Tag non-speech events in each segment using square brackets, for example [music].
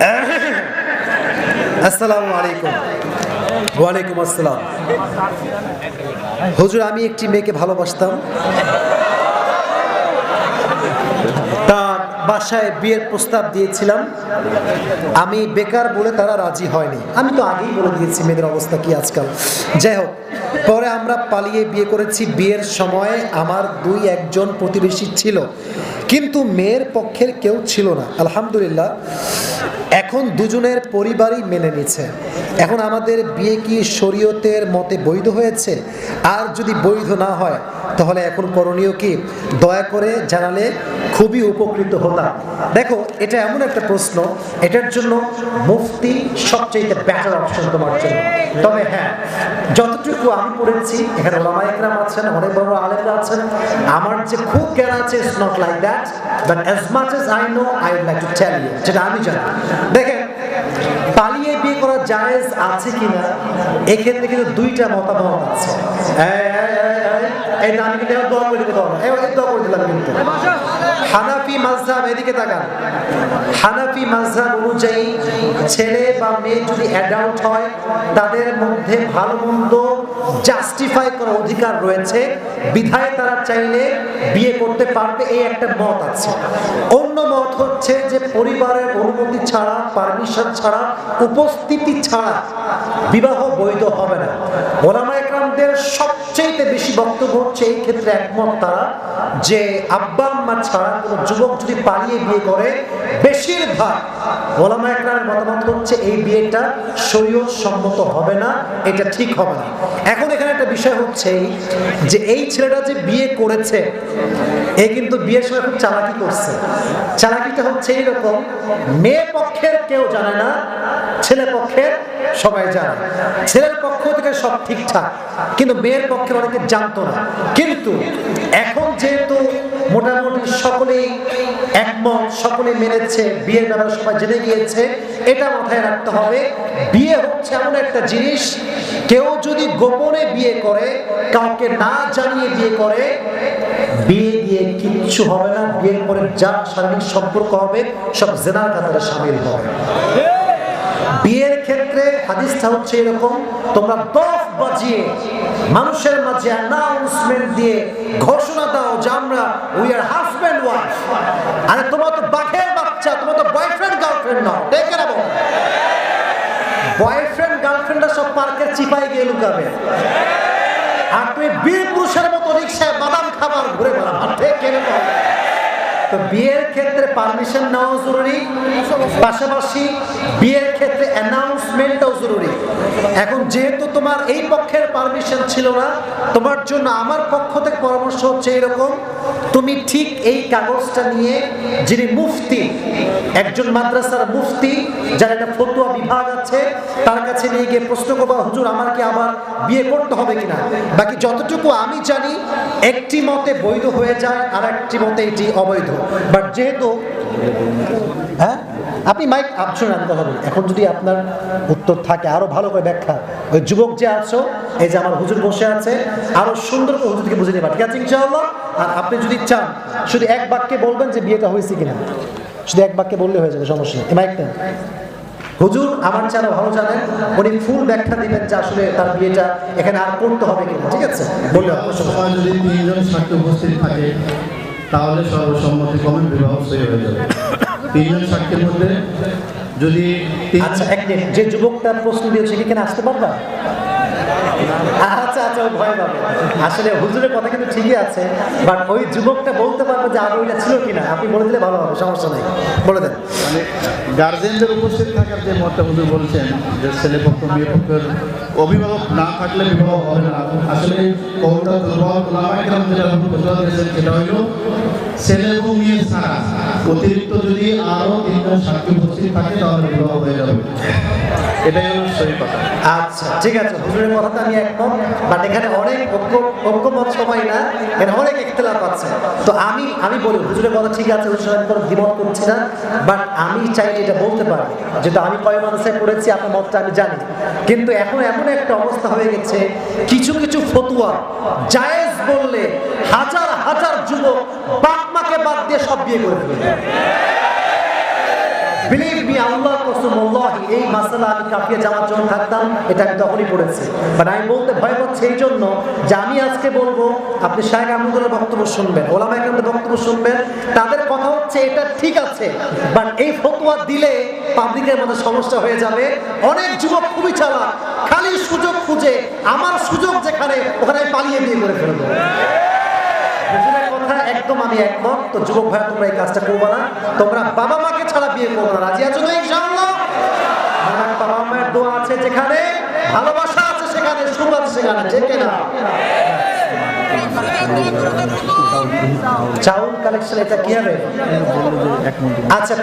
[laughs] আসসালামু আলাইকুম। ওয়ালাইকুম আসসালাম। হুজুর, আমি একটি মেয়েকে ভালোবাসতাম। তার বাসায় বিয়ের প্রস্তাব দিয়েছিলাম। আমি বেকার বলে তারা রাজি হয়নি। আমি তো আগেই বলে দিয়েছি মেয়েদের অবস্থা কি আজকাল। যাই হোক, পরে আমরা পালিয়ে বিয়ে করেছি। বিয়ের সময় আমার দুই একজন প্রতিবেশী ছিল। কিন্তু মেয়ের পক্ষের কেউ ছিল না। আলহামদুলিল্লাহ। এখন দুজনের পরিবারই মেনে নিচ্ছে। এখন আমাদের বিয়ে কি শরীয়তের মতে বৈধ হয়েছে? আর যদি বৈধ না হয়, তাহলে এখন করণীয় কি? দয়া করে জানালে খুবই উপকৃত হতাম। দেখো, এটা এমন একটা প্রশ্ন, এটার জন্য মুফতি সবচেয়ে বেটার অপশন তোমার জন্য। তবে হ্যাঁ যতটুকু আমি পড়েছি, এখানে ওলামা আছেন, অনেক বড় আলেমরা আছেন, আমার যে খুব জ্ঞান আছে it's not like that but as much as I know I would like to tell you যেটা আমি জানি। দেখেন, পালিয়ে বিয়ে করা জায়েজ আছে কিনা, এক্ষেত্রে কিন্তু দুইটা মতামত আছে। আমি কিন্তু দোয়া করে না। দোয়া করে দিলাম কিন্তু। হানাফি এদিকে তাকান। হানাফি অনুযায়ী ছেলে বা মেয়ে যদি অ্যাডাল্ট হয় তাদের মধ্যে ভালো মন্দ জাস্টিফাই করার অধিকার রয়েছে। বিধায় তারা চাইলে বিয়ে করতে পারবে এই একটা মত আছে। অন্য মত হচ্ছে যে পরিবারের অনুমতি ছাড়া পারমিশন ছাড়া উপস্থিতি ছাড়া বিবাহ বৈধ হবে না। ওলামা একরামদের সবচেয়ে বেশি বক্তব্য হচ্ছে, এই ক্ষেত্রে একমত তারা যে আব্বা আম্মা ছাড়া কোনো যুবক যদি পালিয়ে বিয়ে করে, বেশিরভাগ ওলামা একরামের মতামত হচ্ছে এই বিয়েটা শরীয়ত সম্মত হবে না, এটা ঠিক হবে না। এখন এখানে একটা বিষয় হচ্ছে যে এই ছেলেটা যে বিয়ে করেছে, এ কিন্তু বিয়ের সময় খুব চালাকি করছে। চালাকিটা হচ্ছে এইরকম মেয়ে পক্ষের কেউ জানে না ছেলে পক্ষের সবাই জানে। ছেলের পক্ষ থেকে সব ঠিকঠাক, কিন্তু মেয়ের পক্ষের অনেকে জানতো না। কিন্তু এখন যেহেতু মোটামুটি সকলেই একমত সকলে মেনেছে, বিয়ের ব্যাপারে সবাই জেনে গিয়েছে, এটা মাথায় রাখতে হবে, বিয়ে হচ্ছে এমন একটা জিনিস, কেউ যদি গোপনে বিয়ে করে, কাউকে না জানিয়ে বিয়ে করে, বিয়ে দিয়ে কিচ্ছু হবে না, বিয়ের পরে যা শারীরিক সম্পর্ক হবে, সব জেনার কাতারে সামিল হবে। বিয়ের ক্ষেত্রে হাদিসটা হচ্ছে এরকম, তোমরা দফ বাজিয়ে, মানুষের মাঝে অ্যানাউন্সমেন্ট দিয়ে ঘোষণা দাও যে আমরা উই আর হাজব্যান্ড ওয়াইফ আরে তোমার তো বাঘের বাচ্চা, তোমার তো বয়ফ্রেন্ড গার্লফ্রেন্ড নাও ডেকে নেব বয়ফ্রেন্ড গার্লফ্রেন্ডরা সব পার্কের চিপাই গিয়ে লুকাবে। আর তুমি বীর পুরুষের মতো রিক্সায় বাদাম খাবার ঘুরে বেড়াবা, ঠিক কেন তো বিয়ের ক্ষেত্রে পারমিশন নেওয়াও জরুরি, পাশাপাশি বিয়ের ক্ষেত্রে অ্যানাউন্সমেন্টটাও জরুরি। এখন যেহেতু তোমার এই পক্ষের পারমিশন ছিল না, তোমার জন্য আমার পক্ষ থেকে পরামর্শ হচ্ছে এরকম তুমি ঠিক এই কাগজটা নিয়ে যিনি মুফতি, একজন মাদ্রাসার মুফতি, যার একটা ফতুয়া বিভাগ আছে, তার কাছে নিয়ে গিয়ে প্রশ্ন করব, হুজুর, আমার কি আবার বিয়ে করতে হবে কিনা? বাকি যতটুকু আমি জানি, একটি মতে বৈধ হয়ে যায় আর একটি মতে এটি অবৈধ। বাট যেহেতু আপনি মাইক শুনে আমি কথা বলি এখন যদি আপনার উত্তর থাকে আরও ভালো করে ব্যাখ্যা। ওই যুবক যে আছো এই যে আমার হুজুর বসে আছে আরও সুন্দর করে হুজুরকে বুঝে নেবা। ঠিক আছে ইনশাআল্লাহ? আর আপনি যদি চান শুধু এক বাক্যে বলবেন যে বিয়েটা হয়েছে কিনা। শুধু এক বাক্যে বললে হয়ে যাবে সমস্যা নেই। মাইকটা হুজুর আমার চারা ভালো জানেন উনি ফুল ব্যাখ্যা দিবেন যে আসলে তার বিয়েটা এখানে আর করতে হবে কিনা। ঠিক আছে? বললে হবে, যদি তিনজন সাক্ষী উপস্থিত থাকে তাহলে সর্বসম্মতি কমে বিবাহ হয়ে যাবে। তিনজন সাক্ষীর মধ্যে যদি আচ্ছা এক যে যুবকটা প্রশ্ন দিয়েছে কি কেন আসতে পারবা? আচ্ছা আচ্ছা ও ভয় পাবে। আসলে হুজুরের কথা কিন্তু ঠিকই আছে বাট ওই যুবকটা বলতে পারবে যে আদৌ এটা ছিল কিনা। আপনি বলে দিলে ভালো হবে, সমস্যা নেই। বলে দেন। মানে গার্জেনদের উপস্থিত থাকার যে মতটা হুজুর বলছেন, যে ছেলে পক্ষ, মেয়ে পক্ষের অভিভাবক না থাকলে বিবাহ হবে না। আসলে কৌটা দুর্বল ওলামাইকরাম যেটা হুজুর দিয়েছেন সেটা হইল ছেলে এবং মেয়ে ছাড়া। অতিরিক্ত যদি আরও তিনজন সাক্ষী উপস্থিত থাকে, তাহলে বিবাহ হয়ে যাবে। আচ্ছা ঠিক আছে আমি এখানে অনেক ঐক্য না, এখানে অনেক তো আমি আমি কথা ঠিক আছে আমি করছি না বাট আমি চাইলে এটা বলতে পারি যেটা আমি কয় মানুষে পড়েছি, আপনার মতটা আমি জানি। কিন্তু এখন এমন একটা অবস্থা হয়ে গেছে, কিছু কিছু ফতুয়া, জায়েজ বললে হাজার হাজার যুবক বাপ মাকে বাদ দিয়ে সব বিয়ে করে ফেলবে। বিলিভ মি আল্লাহ এই মাসালা আমি কাপিয়ে যাওয়ার জন্য থাকতাম, এটা আমি তখনই পড়েছি। বাট আমি বলতে ভয় পাচ্ছি এই জন্য যে আমি আজকে বলব, আপনি শাহেখ আহমদুল্লাহ বক্তব্য শুনবেন, ওলামা বক্তব্য শুনবেন, তাদের কথা হচ্ছে এটা ঠিক আছে বাট এই ফতোয়া দিলে পাবলিকের মধ্যে সমস্যা হয়ে যাবে। অনেক যুবক খুবই চালাক, খালি সুযোগ খুঁজে, আমার সুযোগ যেখানে, ওখানে পালিয়ে দিয়ে করে ফেলব। আমি একমত। তো যুবক ভাই তোমরা এই কাজটা করব না। তোমরা বাবা মাকে ছাড়া বিয়ে করব না। রাজি আছো বাবা মায়ের দোয়া আছে যেখানে ভালোবাসা আছে সেখানে সুখ আছে সেখানে না আচ্ছা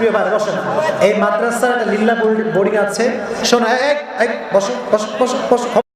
এই মাদ্রাসার একটা লিল্লা বোর্ডিং আছে। শোনো এই, এই, বসো বসো বসো বসো।